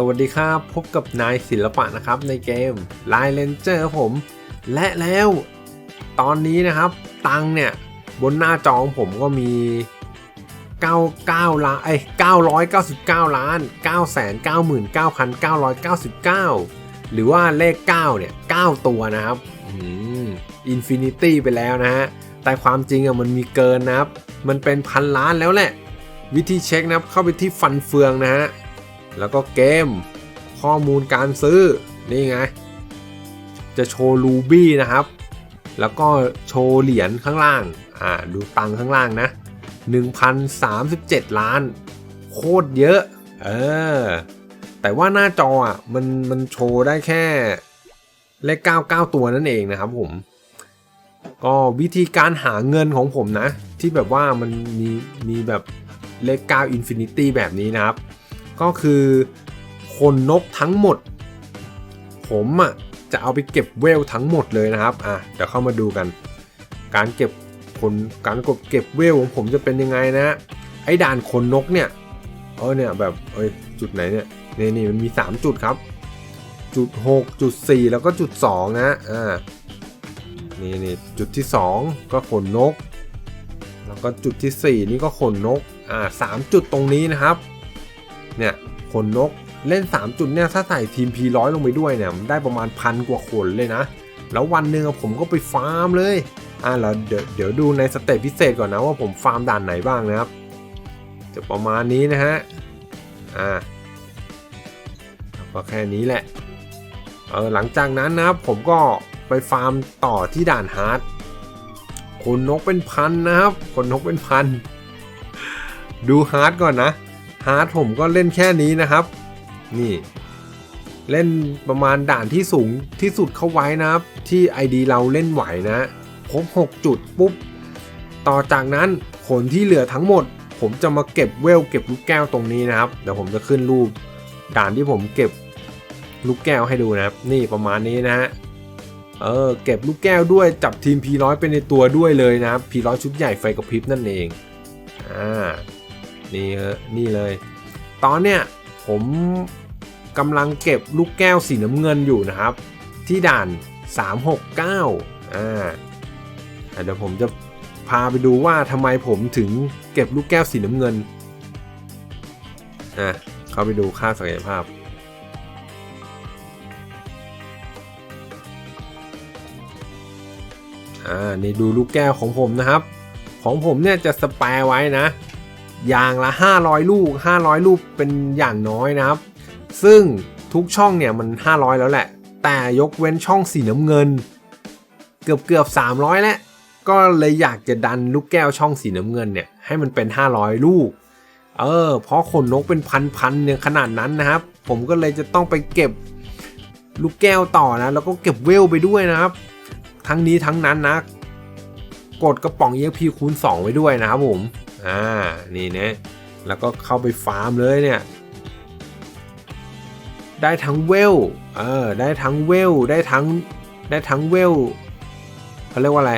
สวัสดีครับ พบกับนายศิลปะนะครับในเกม Line Ranger ครับผม และแล้วตอนนี้นะครับตังเนี่ย บนหน้าจอของผมก็มี 99 ล้านเอ้ย999 ล้าน 999,999 หรือว่าเลข 9 เนี่ย 9 ตัวนะครับอินฟินิตี้ไปแล้วนะฮะ แต่ความจริงอะมันมีเกินนะครับ มันเป็นพันล้านแล้วแหละ วิธีเช็คนะครับเข้าไปที่ฟันเฟืองนะฮะ แล้วก็เกมข้อมูลการซื้อ นี่ไง จะโชว์รูบี้นะครับ แล้วก็โชว์เหรียญข้างล่าง อ่า ดูตังข้างล่างนะ 1,037 ล้าน โคตรเยอะ เออ แต่ว่าหน้าจออะ มัน มันโชว์ได้แค่ เลข 99 ตัวนั่นเองนะครับผม ก็วิธีการหาเงินของผมนะ ที่แบบว่ามันมี มีแบบเลข 9 Infinity แบบนี้นะครับ ก็คือคนนกทั้งหมด ผมอะจะเอาไปเก็บเวลทั้งหมดเลยนะครับอะเดี๋ยวเข้ามาดูกัน การเก็บคนการกดเก็บเวลของผมจะเป็นยังไงนะไอ้ด่านคนนกเนี่ยเออเนี่ยแบบเอ้ยจุดไหนเนี่ยนี่นี่มันมี 3 จุดครับ จุด6จุด4แล้วก็จุด2นะอ่านี่นี่จุดที่ 2 ก็ขนนก แล้วก็จุดที่ 4 นี่ก็ขนนกอ่าสามจุดตรงนี้นะครับ เนี่ยขนนกเล่น 3 จุดเนี่ยถ้าใส่ทีม P100 ลงไปด้วยเนี่ยมันได้ประมาณพันกว่าขนเลยนะ แล้ววันหนึ่งผมก็ไปฟาร์มเลยอ่าแล้วเดี๋ยวเดี๋ยวดูในสเตจพิเศษก่อนนะว่าผมฟาร์มด่านไหนบ้างนะครับ จะประมาณนี้นะฮะอ่าก็แค่นี้แหละเออหลังจากนั้นนะครับผมก็ไปฟาร์มต่อที่ด่านฮาร์ดขนนกเป็นพันนะครับขนนกเป็นพัน ดูฮาร์ดก่อนนะ ฮาร์ดผมก็เล่นแค่นี้นะครับ นี่ เล่นประมาณด่านที่สูงที่สุดเข้าไว้นะครับ ที่ ID เราเล่นไหวนะครบ6 จุดปุ๊บ ต่อจากนั้นผลที่เหลือทั้งหมด ผมจะมาเก็บเวลเก็บลูกแก้วตรงนี้นะครับ เดี๋ยวผมจะขึ้นรูปด่านที่ผมเก็บลูกแก้วให้ดูนะครับ นี่ประมาณนี้นะฮะเออเก็บลูกแก้วด้วยจับทีม P100 เป็นในตัวด้วยเลยนะครับ P100 ชุดใหญ่ไฟกระพริบนั่นเองอ่า นี่นี่เลย ตอนเนี้ยผมกำลังเก็บลูกแก้วสีน้ำเงินอยู่นะครับ ที่ด่าน 369 อ่าเดี๋ยวผมจะพาไปดูว่าทำไมผมถึงเก็บลูกแก้วสีน้ำเงินอะเข้าไปดูค่าศักยภาพอ่านี่ดูลูกแก้วของผมนะครับ ของผมเนี่ยจะสแปรไว้นะ อย่างละ 500 ลูก 500 ลูกเป็นอย่างน้อยนะครับ ซึ่งทุกช่องเนี่ยมัน 500 แล้วแหละ แต่ยกเว้นช่องสีน้ำเงิน เกือบเกือบ300 แล้ว ก็เลยอยากจะดันลูกแก้วช่องสีน้ำเงินเนี่ยให้มันเป็น 500 ลูก เออ เพราะขนนกเป็นพันๆเนี่ยขนาดนั้นนะครับ ผมก็เลยจะต้องไปเก็บลูกแก้วต่อนะ แล้วก็เก็บเวลไปด้วยนะครับ ทั้งนี้ทั้งนั้นนะ กดกระป๋อง EXP คูณ 2 ไว้ด้วยนะครับผม อ่า นี่นะ แล้วก็เข้าไปฟาร์มเลยเนี่ย ได้ทั้งเวล เออ ได้ทั้งเวล ได้ทั้ง ได้ทั้งเวลเขาเรียกว่าอะไร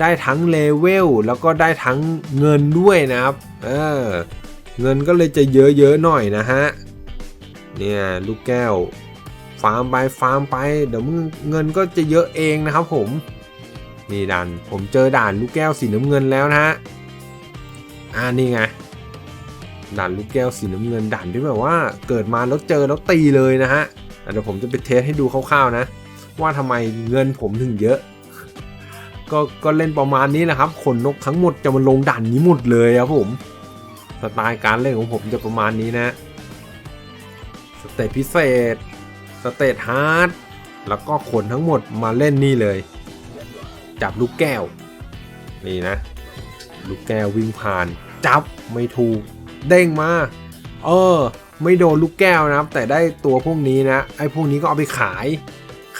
ได้ทั้งเลเวล แล้วก็ได้ทั้งเงินด้วยนะครับ เออ เงินก็เลยจะเยอะๆหน่อยนะฮะ เนี่ยลูกแก้ว ฟาร์มไป ฟาร์มไป เดี๋ยวเงินก็จะเยอะเองนะครับผม นี่ด่าน ผมเจอด่านลูกแก้วสีน้ำเงินแล้วนะฮะ อ่านี่ไงด่านลูกแก้วสีน้ำเงินด่านที่แบบว่าเกิดมาแล้วเจอแล้วตีเลยนะฮะเดี๋ยวผมจะไปเทสให้ดูคร่าวๆนะ ว่าทำไมเงินผมถึงเยอะ ก็ก็เล่นประมาณนี้แหละครับขนนกทั้งหมดจะมาลงด่านนี้หมดเลยครับผมสไตล์การเล่นของผมจะประมาณนี้นะสเตจพิเศษสเตจฮาร์ดแล้วก็ขนทั้งหมดมาเล่นนี่เลย จับลูกแก้ว นี่นะ ลูกแก้ววิ่งผ่าน จับไม่ถูก เด้งมา เออ ไม่โดนลูกแก้วนะครับ แต่ได้ตัวพวกนี้นะ ไอ้พวกนี้ก็เอาไปขาย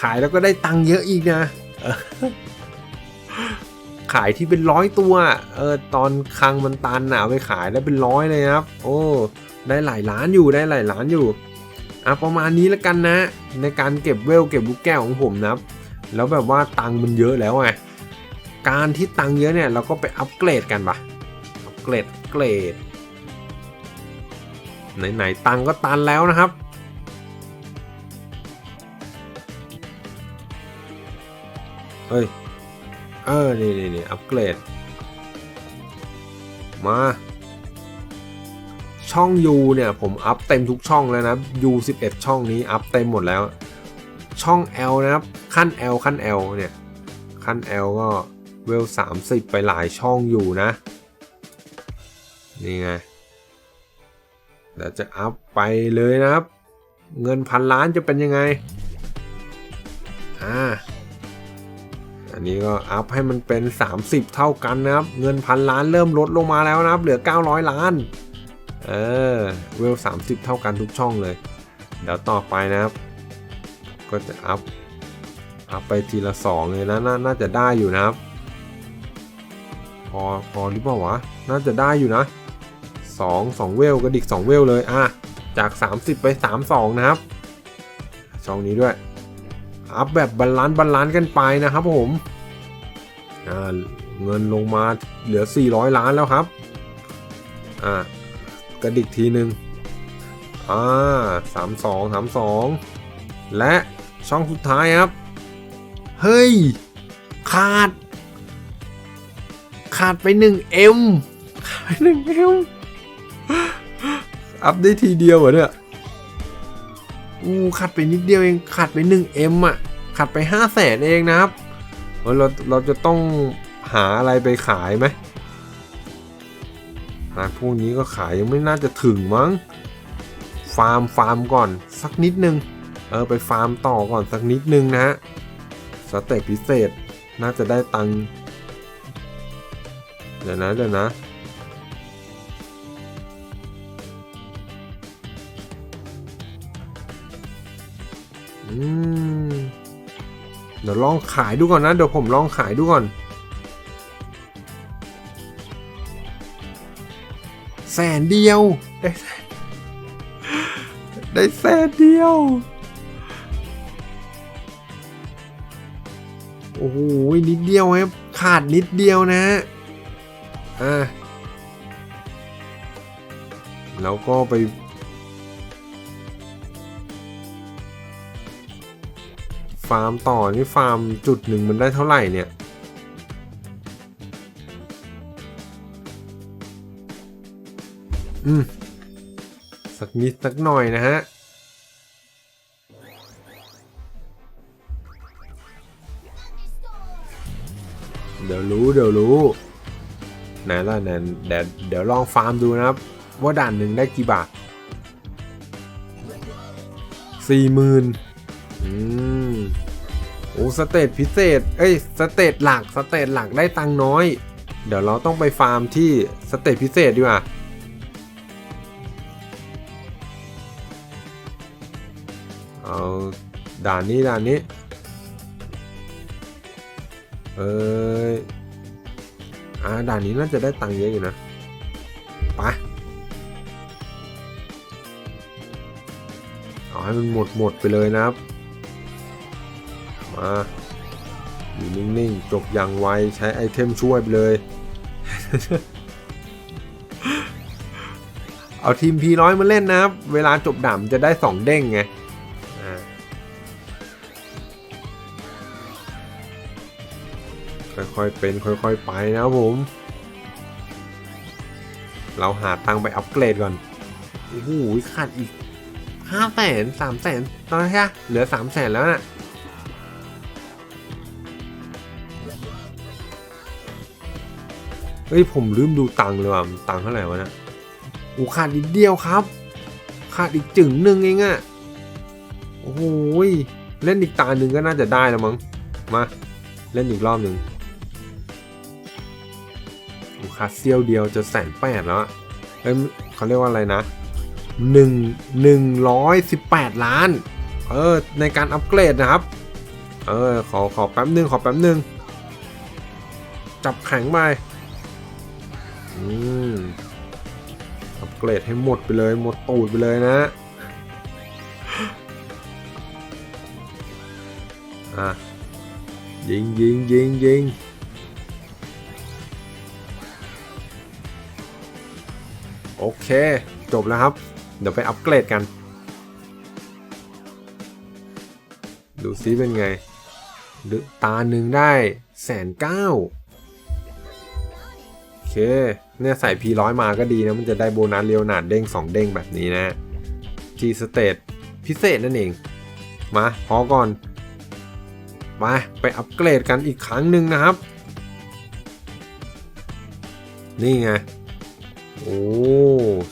ขายแล้วก็ได้ตังค์เยอะอีกนะออขายที่เป็นร้อยตัว เออ ตอนคังมันตันนะเอาไปขายแล้วเป็นร้อยเลยครับ โอ้ ได้หลายล้านอยู่ ได้หลายล้านอยู่ อะ ประมาณนี้แล้วกันนะ ในการเก็บเวลเก็บลูกแก้วของผมนะครับ แล้วแบบว่าตังค์มันเยอะแล้วไง การที่ตังเยอะเนี่ยเราก็ไปอัปเกรดกันปะอัปเกรดเกรดไหนๆตังก็ตันแล้วนะครับ เฮ้ย เออ นี่นี่นี่อัปเกรด มา ช่องยูเนี่ย ผมอัพเต็มทุกช่องแล้วนะ U 11 ช่องนี้อัพเต็มหมดแล้ว ช่อง L นะครับ ขั้น L ขั้น L เนี่ย ขั้น L ก็ เวล 30 ไปหลายช่องอยู่นะ นี่ไงเดี๋ยวจะอัพไปเลยนะครับ เงินพันล้านจะเป็นยังไง อ่า อันนี้ก็อัพให้มันเป็น 30 เท่ากันนะครับ เงินพันล้านเริ่มลดลงมาแล้วนะครับ เหลือ 900 ล้าน เออ เวล 30 เท่ากันทุกช่องเลย เดี๋ยวต่อไปนะครับ ก็จะอัพอัพไปทีละ 2 เลยนะน,น่าจะได้อยู่นะครับ พอพอหรือเปล่าวะ น่าจะได้อยู่นะ2 2เวลกระดิก 2 เวลเลยอะจาก 30 ไป 32 นะครับ ช่องนี้ด้วย อัพแบบบาลานซ์บาลานซ์กันไปนะครับผมอ่าเงินลงมาเหลือ 400 ล้านแล้วครับอ่ากระดิกทีหนึ่งอ่าสามสองสามสองและช่องสุดท้ายครับ เฮ้ย ขาด ขาดไป 1M ขาดไป 1M อัพได้ทีเดียวเหรอเนี่ยอู้ขาดไปนิดเดียวเองขาดไป 1M อะขาดไป5 0 0แสนเองนะครับเออเราเราจะต้องหาอะไรไปขายไหมหาพวกนี้ก็ขายยังไม่น่าจะถึงมั้ง ฟาร์มฟาร์มก่อนสักนิดนึง เออไปฟาร์มต่อก่อนสักนิดนึงนะฮะสเตปพิเศษน่าจะได้ตังค์ เดี๋ยวนะเดี๋ยวนะ อืม เดี๋ยวลองขายดูก่อนนะ เดี๋ยวผมลองขายดูก่อน แสนเดียว ได้ได้แสนเดียว โอ้โหนิดเดียวครับขาดนิดเดียวนะ อะแล้วก็ไป ฟาร์มต่อนี่ฟาร์มจุดหนึ่งมันได้เท่าไหร่เนี่ยอืม สักนิดสักหน่อยนะฮะ เดี๋ยวรู้ เดี๋ยวรู้ นล่ะไหนเดี๋ยวเดี๋ยวลองฟาร์มดูนะครับ ว่าด่านหนึ่งได้กี่บาทสี่หมื่นอืมโอ้สเตตพิเศษ เอ้ยสเตตหลักสเตตหลักได้ตังน้อย เดี๋ยวเราต้องไปฟาร์มที่สเตตพิเศษดีกว่าเอาด่านนี้ด่านนี้ เอยอ่า ด่านนี้น่าจะได้ตังค์เยอะอยู่นะไปเอาให้มันหมดหมดไปเลยนะครับ มาอยู่นิ่งๆ จบอย่างไว ใช้ไอเทมช่วยไปเลย เอาทีม P100 มาเล่นนะครับ เวลาจบด่ามจะได้ 2 เด้งไง ค่อยๆเป็นค่อยๆไปนะครับผม เราหาตังค์ไปอัปเกรดก่อน โอ้โหขาดอีกห้าแสนสามแสนตอนนี้เหลือสามแสนแล้วน่ะเฮ้ยผมลืมดูตังค์เลยว่ะตังค์เท่าไหร่วะนะขาดอีกเดียวครับ ขาดอีกจึงหนึ่งเองอะโอ้โหยเล่นอีกตาหนึ่งก็น่าจะได้แล้วมั้งมา เล่นอีกรอบหนึ่งาเซียวเดียวจะแสนแปดแล้วเอ้ยเขาเรียกว่าอะไรนะหนึ่งหนึ่งร้อยสิบแปดล้าน เออ ในการอัปเกรดนะครับ เออ ขอ ขอแป๊บหนึ่งขอแป๊บหนึ่งจับแข็งไป อืม อัปเกรดให้หมดไปเลย หมดตูดไปเลยนะอะยิงยิงยิงยิง โอเค จบแล้วครับ เดี๋ยวไปอัปเกรดกัน ดูซิเป็นไงหรือตาหนึ่งได้แสนเก้าโอเค เนี่ยใส่พีร้อยมาก็ดีนะ มันจะได้โบนัสเรียวหนาดเด้ง 2 เด้งแบบนี้นะทีสเตตพิเศษนั่นเอง มาพอก่อน มาไปอัปเกรดกันอีกครั้งหนึ่งนะครับ นี่ไง โอ้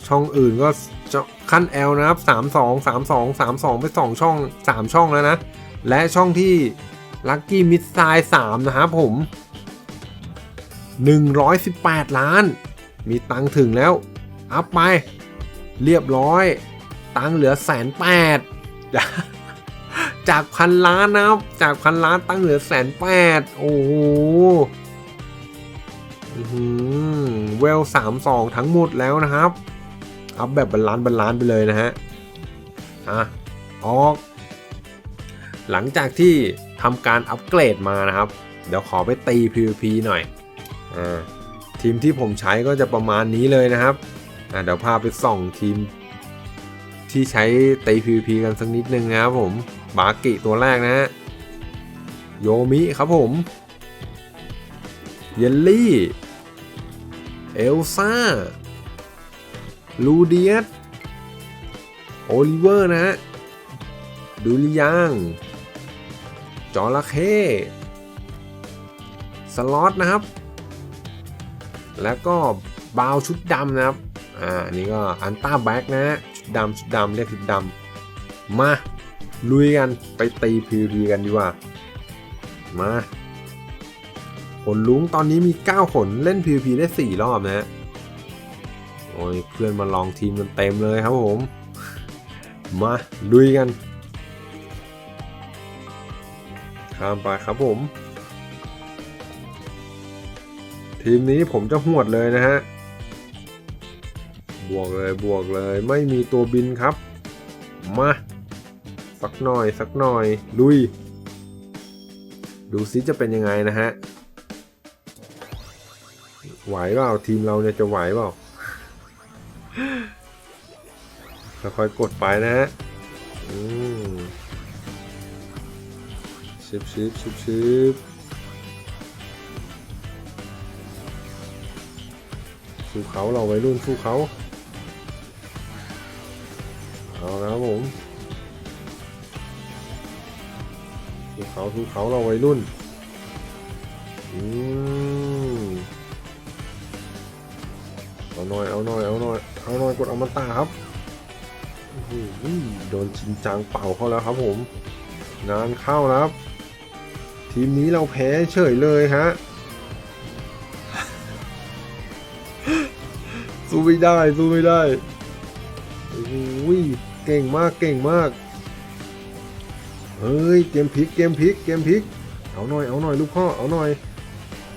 ช่องอื่นก็จะขั้น L นะครับ 3 2 3 2 3 2 ไป 2 ช่อง 3 ช่องแล้วนะ และช่องที่ Lucky Mid s i 3นะครับผม 118 ล้าน มีตังถึงแล้ว อัพไป เรียบร้อย ตังเหลือแสนแปดจากพันล้านนะครับ จากพันล้านตังเหลือแสนแปดโอ้โห เวลสามสองทั้งหมดแล้วนะครับ อัพแบบบรรลานบรรลานไปเลยนะฮะ อะ ออก หลังจากที่ทำการอัปเกรดมานะครับ เดี๋ยวขอไปตี PVP หน่อย อ่า ทีมที่ผมใช้ก็จะประมาณนี้เลยนะครับ อ่าเดี๋ยวพาไปส่องทีม ที่ใช้ตี PVP กันสักนิดนึงนะครับผม บากิตัวแรกนะฮะ โยมิครับผม เยลลี่ เอลซ่า ลูเดียส โอลิเวอร์นะฮะดูริยังจอระเข้สล็อตนะครับ แล้วก็บาวชุดดำนะครับ อ่านนี้ก็อันต้าแบ็กนะฮะชุดดำชุดดำเรียกชุดดำมา ลุยกันไปตีพีวีกันดีกว่า มา นลุงตอนนี้มี 9 ขนเล่น PVP ได้ 4 รอบนะฮะโอ้ยเพื่อนมาลองทีมกันเต็มเลยครับผม มาลุยกันข้ามไปครับผม ทีมนี้ผมจะหวดเลยนะฮะ บวกเลยบวกเลยไม่มีตัวบินครับ มา สักหน่อยสักหน่อยลุยดูซิจะเป็นยังไงนะฮะ ไหวเปล่าทีมเราเนี่ยจะไหวเปล่าค่อยๆกดไปนะฮะอืมชิบชิบชิบชิบสู้เขาเราไว้รุ่นสู้เขาเอาแล้วครับผมสู้เขาสู้เขาเราไว้รุ่นอืม หน่อยเอาหน่อยเอาหน่อยเอาหน่อยกดอมตะครับโอ้โหโดนชินจังเป่าเข้าแล้วครับผมงานเข้านะครับ ทีมนี้เราแพ้เฉยเลยฮะสู้ไม่ได้สู้ไม่ได้โอ้โหเก่งมากเก่งมากเฮ้ยเกมพลิกเกมพลิกเกมพลิกเอาหน่อยเอาหน่อยลูกพ่อเอาหน่อย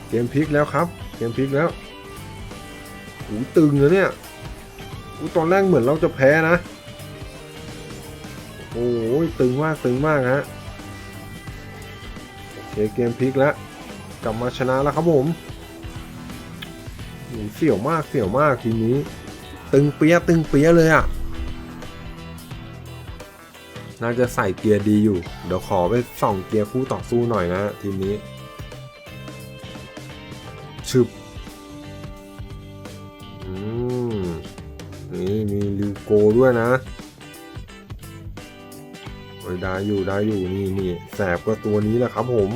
เกมพลิกแล้วครับ เกมพลิกแล้ว หูตึงนะเนี่ยอูตอนแรกเหมือนเราจะแพ้นะ โอ้ยตึงมากตึงมากฮะโอเคเกมพลิกแล้วกลับมาชนะแล้วครับผมเสี่ยวมากเสี่ยวมากทีนี้ ตึงเปียะตึงเปียะเลยอะ่ะน่าจะใส่เกียร์ดีอยู่ เดี๋ยวขอไปส่องเกียร์คู่ต่อสู้หน่อยนะทีมนี้ชึบ ด้วยนะโอ้ยได้อยู่ได้อยู่นี่นี่แสบก็ตัวนี้แหละครับผม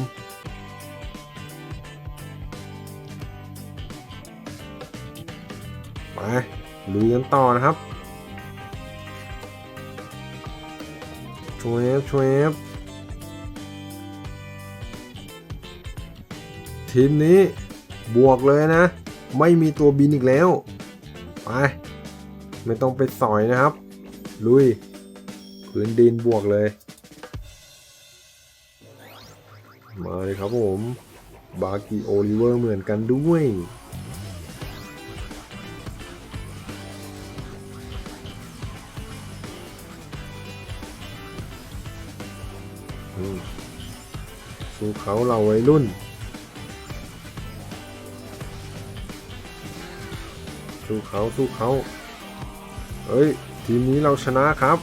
ไปลุยกันต่อนะครับชวบชวบทีมนี้บวกเลยนะ ไม่มีตัวบินอีกแล้ว ไป ไม่ต้องไปสอยนะครับ ลุยพื้นดินบวกเลย มาเลยครับผม บากิโอลิเวอร์เหมือนกันด้วยสู้เขาเราวัยรุ่นสู้เขาสู้เขา เอ้ย ทีมนี้เราชนะครับ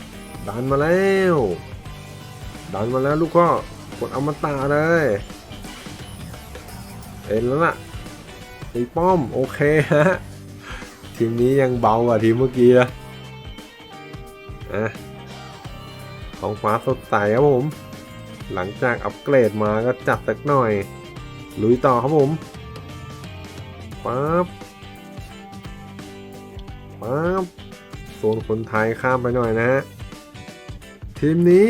ดันมาแล้ว ดันมาแล้วลูกก็กดอมตะเลยเอ็นแล้วล่ะตีป้อม โอเคฮะ ทีมนี้ยังเบากว่าทีมเมื่อกี้นะอะของฟ้าสดใสครับผม หลังจากอัปเกรดมาก็จัดสักหน่อย ลุยต่อครับผมปั๊บปั๊บ ซนคนไทยข้ามไปหน่อยนะฮะทีมนี้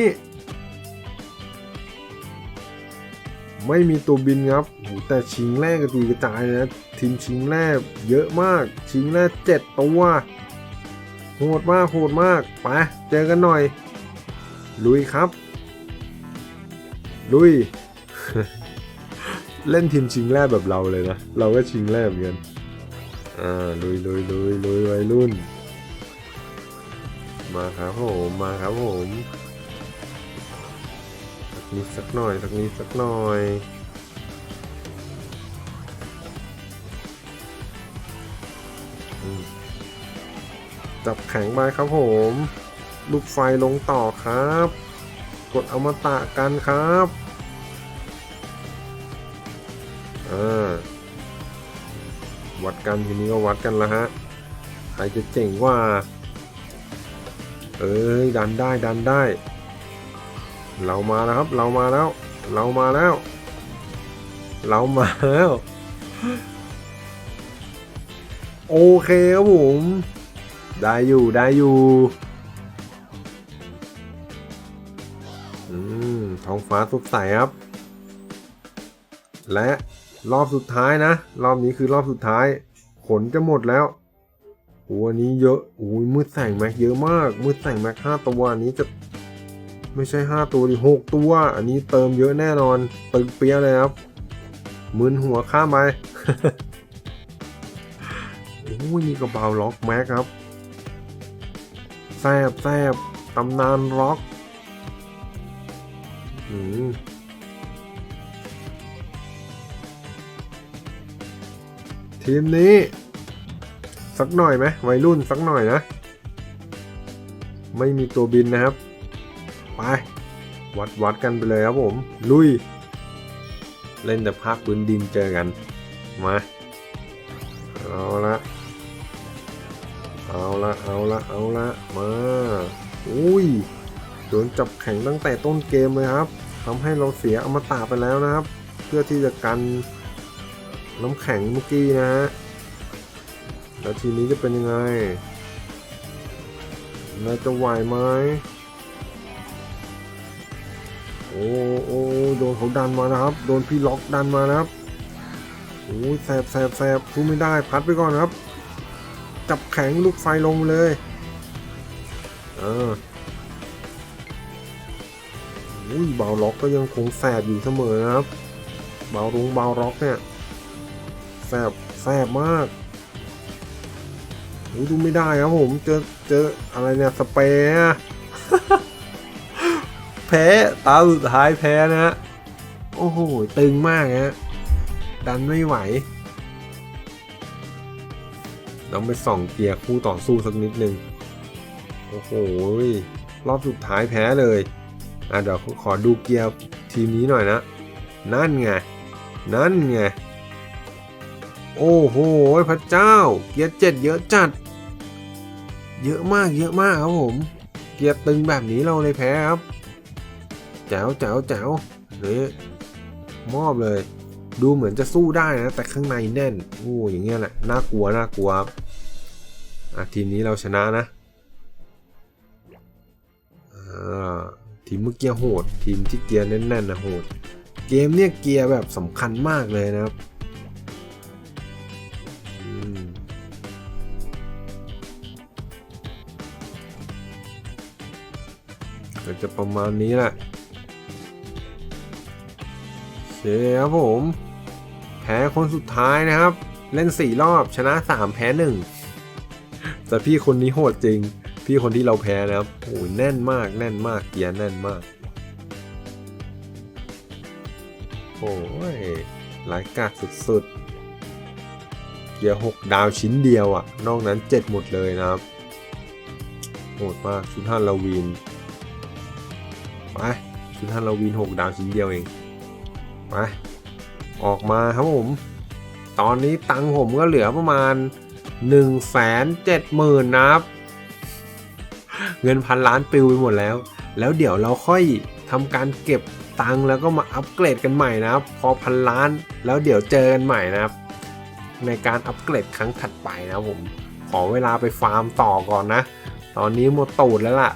ไม่มีตัวบินครับโหแต่ชิงแรกกระจุยกระจายเลยนะทีมชิงแรกเยอะมาก ชิงแรกเจ็ดตัวโหดมากโหดมากไปเจอกันหน่อย ลุยครับ ลุย เล่นทีมชิงแรกแบบเราเลยนะ เราก็ชิงแรกเหมือนกันอ่าลุยลุยลุยลุยวัยรุ่น มาครับผมมาครับผมสักนิดสักหน่อยสักนิดสักหน่อยจับแข็งไปครับผม ลูกไฟลงต่อครับ กดอมตะกันครับอ่าวัดกันทีนี้ก็วัดกันแล้วฮะ ใครจะเจ๋งว่า เอ้ยดันได้ดันได้ เรามาแล้วครับ เรามาแล้ว เรามาแล้ว เรามาแล้ว โอเคครับผม ได้อยู่ได้อยู่อืมท้องฟ้าสดใสครับ และรอบสุดท้ายนะ รอบนี้คือรอบสุดท้าย ขนจะหมดแล้ว โอ้อันนี้เยอะโอ้ยมืดแสงแม็กเยอะมาก มืดแสงแม็กห้าตัวอันนี้จะไม่ใช่ห้าตัวดิหกตัว อันนี้เติมเยอะแน่นอนตึงเปียเลยครับมึนหัวข้ามไปโอ้ยนี่กระเบาล็อกแม็กครับแซบแซบตำนานล็อกอืมทีมนี้ สักหน่อยไหมวัยรุ่นสักหน่อยนะ ไม่มีตัวบินนะครับ ไป วัดวัดกันไปเลยครับผม ลุย เล่นแต่ภาคพื้นดินเจอกัน มา เอาละเอาละเอาละเอาละมาอุ้ยโดนจับแข่งตั้งแต่ต้นเกมเลยครับทำให้เราเสียอมตะไปแล้วนะครับ เพื่อที่จะกันน้ำแข็งเมื่อกี้นะฮะ แล้วทีนี้จะเป็นยังไงเราจะไหวไหมโอ้โอ้โดนเขาดันมานะครับ โดนพี่ล็อกดันมานะครับโอ้แสบแสบแสบพูดไม่ได้พัดไปก่อนครับ จับแข็งลูกไฟลงเลยอ่าอุ้ยเบาล็อกก็ยังคงแสบอยู่เสมอนะครับ เบาลงเบาล็อกเนี่ยแสบแสบมาก โอ้ดูไม่ได้ครับผมเจอเจออะไรเนี่ยสเปร์แพ้ตาสุดท้ายแพ้นะฮะโอ้โหตึงมากฮะดันไม่ไหวต้องไปส่องเกียร์คู่ต่อสู้สักนิดนึงโอ้โหรอบสุดท้ายแพ้เลยอะเดี๋ยวขอดูเกียร์ทีมนี้หน่อยนะ นั่นไง นั่นไง โอ้โห พระเจ้า เกียร์เจ็ดเยอะจัด เยอะมากเยอะมากครับผม เกียร์ตึงแบบนี้เราเลยแพ้ครับแจ๋วแจ๋วแจ๋วนี่มอบเลย ดูเหมือนจะสู้ได้นะ แต่ข้างในแน่นโอ้อย่างเงี้ยแหละน่ากลัวน่ากลัวครับอะทีมนี้เราชนะนะทีมเมื่อกี้โหด ทีมที่เกียร์แน่นๆนะโหด เกมเนี่ยเกียร์แบบสำคัญมากเลยนะครับ ก็จะประมาณนี้แหละโอเคครับผม แพ้คนสุดท้ายนะครับ เล่น 4 รอบชนะ 3 แพ้ 1 แต่พี่คนนี้โหดจริง พี่คนที่เราแพ้นะครับโอ้ยแน่นมากแน่นมากเกียร์แน่นมาก โอ้ยหลายกากสุดๆ เกียร์ 6 ดาวชิ้นเดียวอะนอกนั้น 7 หมดเลยนะครับโหดมากชุดฮันลาวีน ไปชชุดฮาโลวีน6ดาวชิ้นเดียวเองมาออกมาครับผม ตอนนี้ตังค์ผมก็เหลือประมาณ 1 7 0 0 0 0นะครับ เงินพันล้านปิวไปหมดแล้ว แล้วเดี๋ยวเราค่อยทำการเก็บตังค์แล้วก็มาอัปเกรดกันใหม่นะครับ พอพันล้านแล้วเดี๋ยวเจอกันใหม่นะครับ ในการอัปเกรดครั้งถัดไปนะผม ขอเวลาไปฟาร์มต่อก่อนนะ ตอนนี้หมดตูดแล้วล่ะ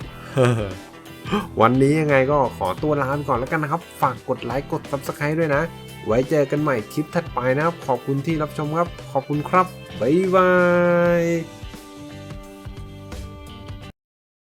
วันนี้ยังไงก็ขอตัวลาไปก่อนแล้วกันนะครับ ฝากกดไลค์กด Subscribe ด้วยนะ ไว้เจอกันใหม่คลิปถัดไปนะครับ ขอบคุณที่รับชมครับ ขอบคุณครับ บ๊ายบาย